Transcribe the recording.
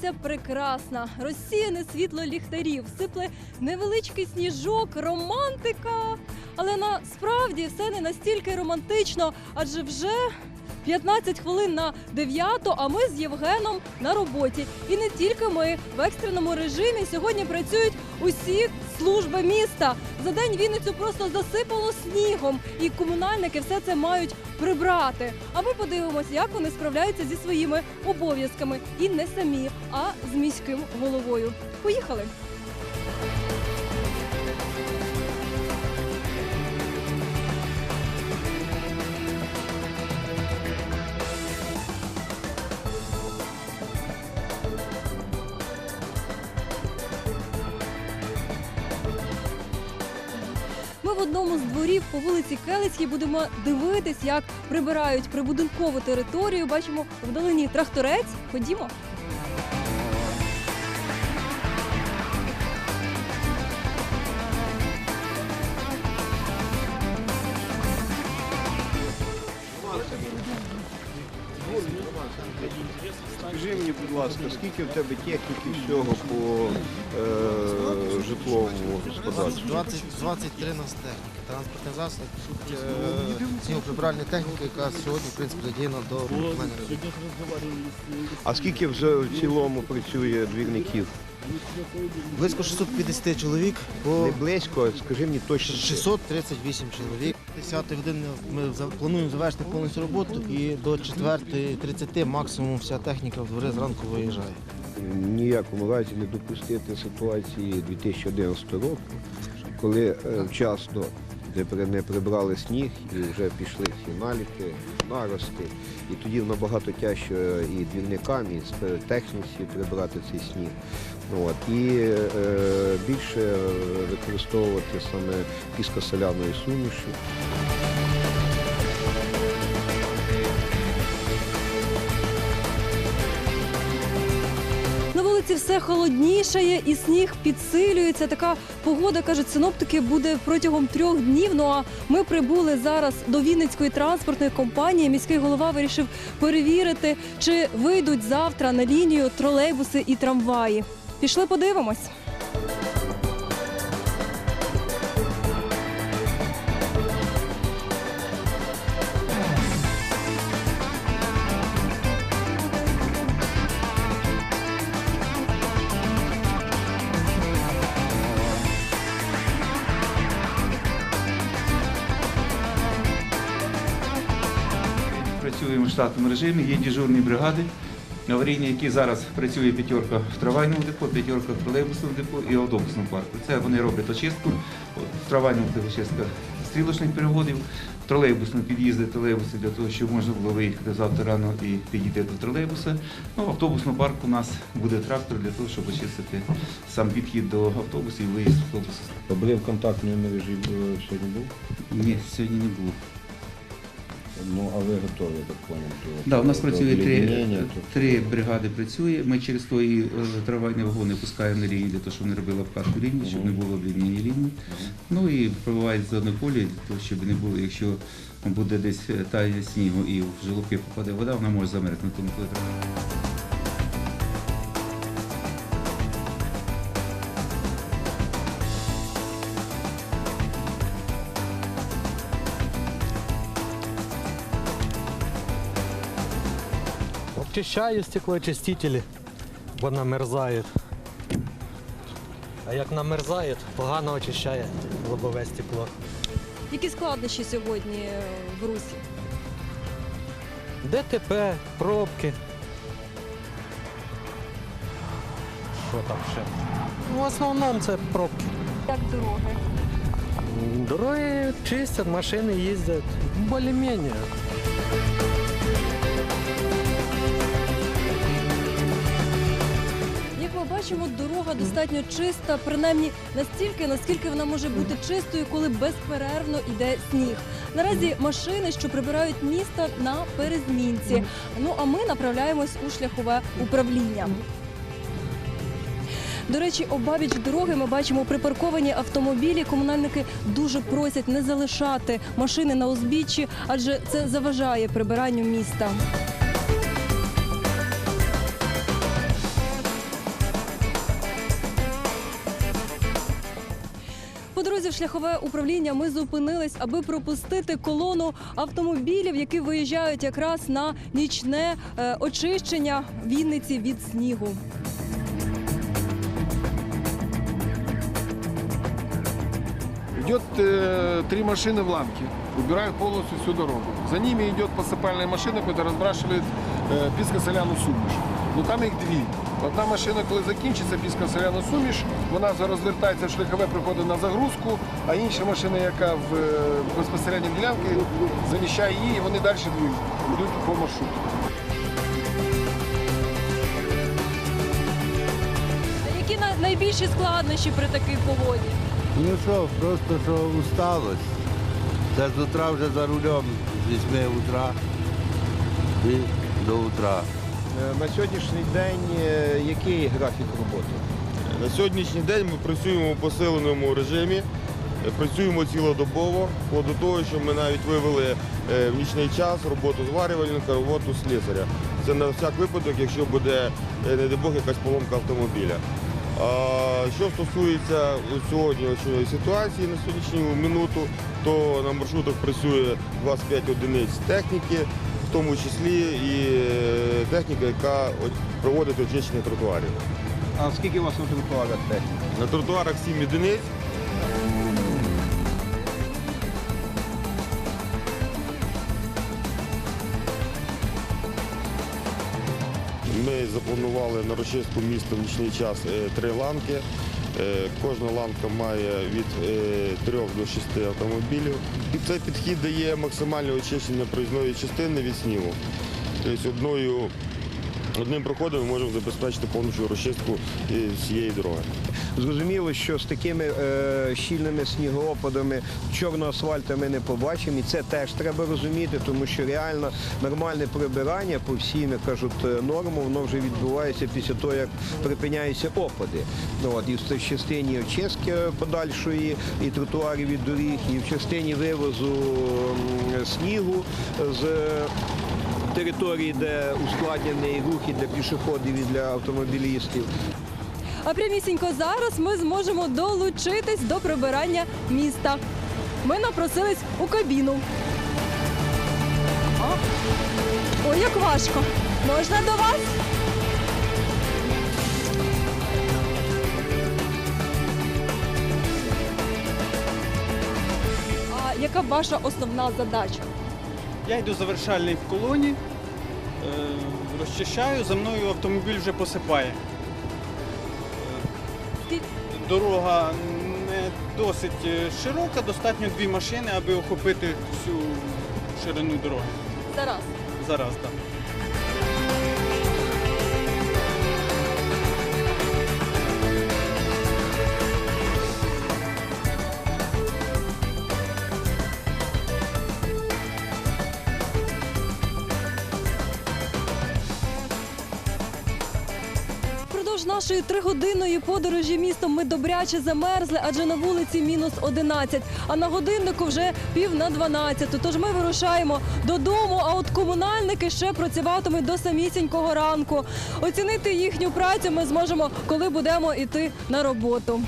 Вечірня прекрасна. Розсіяне світло ліхтарів, сипле невеличкий сніжок, романтика. Але насправді все не настільки романтично, адже вже 15 хвилин на 9, а ми з Євгеном на роботі. І не тільки ми в екстреному режимі сьогодні працюють усі служби міста. За день Вінницю просто засипало снігом, і комунальники все це мають прибрати. А ми подивимося, як вони справляються зі своїми обов'язками і не самі, а з міським головою. Поїхали. Одному з дворів по вулиці Келицькій будемо дивитись, як прибирають прибудинкову територію. Бачимо вдалині тракторець. Ходімо. Скажи мені, будь ласка, скільки в тебе техніки всього по е, житловому господарству? 20, 23 нас техніки. Транспортний засіб, е, снігоприбиральна техніка, яка сьогодні, в принципі, задіяна до виконання робіт. А скільки вже в цілому працює двірників? Близько 650 чоловік по Не близько, скажи мені точно. 638 чоловік. 10 години ми плануємо завершити повністю роботу і до 4.30 максимум вся техніка в двори зранку виїжджає. Ніякому разі не допустити ситуації 2011 року, коли е, вчасно де не прибрали сніг і вже пішли всі наліки, нарости. І тоді набагато тяжче і двірникам, і техніці прибрати цей сніг. От. І е, більше використовувати саме піскоселяної суміші. Все холоднішає і сніг підсилюється. Така погода, кажуть, синоптики буде протягом трьох днів. Ну а ми прибули зараз до Вінницької транспортної компанії. Міський голова вирішив перевірити, чи вийдуть завтра на лінію тролейбуси і трамваї. Пішли подивимось. Штатному режимі, є дежурні бригади, аварійні, які зараз працює п'ятерка в трамвайному депо, п'ятерка в тролейбусному депо і автобусному парку. Це вони роблять очистку. В трамвайному очистка стрілочних переводів, в тролейбусному під'їзди тролейбуси для того, щоб можна було виїхати завтра рано і підійти до тролейбуса. Ну, в автобусному парку у нас буде трактор для того, щоб очистити сам підхід до автобусів і виїзд автобуса. Були в контактній мережі е, сьогодні був? Ні, сьогодні не було. Ну, а ви готові, так поняв? до- Да, у нас працює три, то- три бригади. Працює. Ми через твої трамвайні вагони пускаємо на лінії для того, щоб не робили обкатку лінії, щоб не було об'єднання лінії. Ну і пробувають зони колі, для щоб не було, якщо буде десь таяння снігу і в желобки попаде вода, вона може замерзнути. на коли Обчищаю стеклоочистителі, бо намерзає. А як намерзає, погано очищає лобове стекло. Які складнощі сьогодні е, в русі? ДТП, пробки. Що там ще? Ну, В основному це пробки. Як дороги? Дороги чистять, машини їздять. Більш-менш. Бачимо, дорога достатньо чиста, принаймні настільки, наскільки вона може бути чистою, коли безперервно йде сніг. Наразі машини, що прибирають місто на перезмінці. Ну а ми направляємось у шляхове управління. До речі, обабіч дороги ми бачимо припарковані автомобілі. Комунальники дуже просять не залишати машини на узбіччі, адже це заважає прибиранню міста. шляхове управління, ми зупинились, аби пропустити колону автомобілів, які виїжджають якраз на нічне е, очищення Вінниці від снігу. Идет э, три машины в ланке, убирают полностью всю дорогу. За ними идет посыпальная машина, которая разбрашивает э, піскосоляну суміш. Ну там їх дві. Одна машина, коли закінчиться піскосоляна суміш, вона вже розвертається в шляхове, приходить на загрузку, а інша машина, яка в е, безпосередньо ділянки, заміщає її, і вони далі йдуть, йдуть по маршруту. Які найбільші складнощі при такій погоді? Ну що, просто що усталость. Це з утра вже за рулем з 8 утра і до утра. Е, На сьогоднішній день е, який графік роботи? На сьогоднішній день ми працюємо у посиленому режимі, е, працюємо цілодобово, до того, що ми навіть вивели в нічний час роботу зварювальника, роботу слісаря. Це на всяк випадок, якщо буде, не дай Бог, якась поломка автомобіля. А що стосується сьогоднішньої ситуації на сьогоднішню минуту, то на маршрутах працює 25 одиниць техніки, в тому числі і е, техніка, яка проводить очищення тротуарів. А скільки у вас на тротуарах техніки? На тротуарах 7 одиниць. Ми запланували на розчистку міста в нічний час е, три ланки. Е, Кожна ланка має від 3 до 6 автомобілів. Цей підхід дає максимальне очищення проїзної частини від снігу. Тобто одною, одним проходом ми можемо забезпечити повністю розчистку всієї дороги. Зрозуміло, що з такими е, щільними снігоопадами чорного асфальту ми не побачимо, і це теж треба розуміти, тому що реально нормальне прибирання по всім, як кажуть, е, нормам, воно вже відбувається після того, як припиняються опади. Ну, от, і в частині очистки подальшої, і тротуарів від доріг, і в частині вивозу снігу з території, де ускладнений рух і для пішоходів, і для автомобілістів. А прямісінько зараз ми зможемо долучитись до прибирання міста. Ми напросились у кабіну. О, як важко. Можна до вас? А яка ваша основна задача? Я йду завершальний в колоні, е, розчищаю, за мною автомобіль вже посипає. Дорога не досить е, широка, достатньо дві машини, аби охопити всю ширину дороги. Зараз. Зараз, так. Впродовж нашої тригодинної подорожі містом ми добряче замерзли, адже на вулиці мінус 11, а на годиннику вже пів на 12. Тож ми вирушаємо додому, а от комунальники ще працюватимуть до самісінького ранку. Оцінити їхню працю ми зможемо, коли будемо йти на роботу.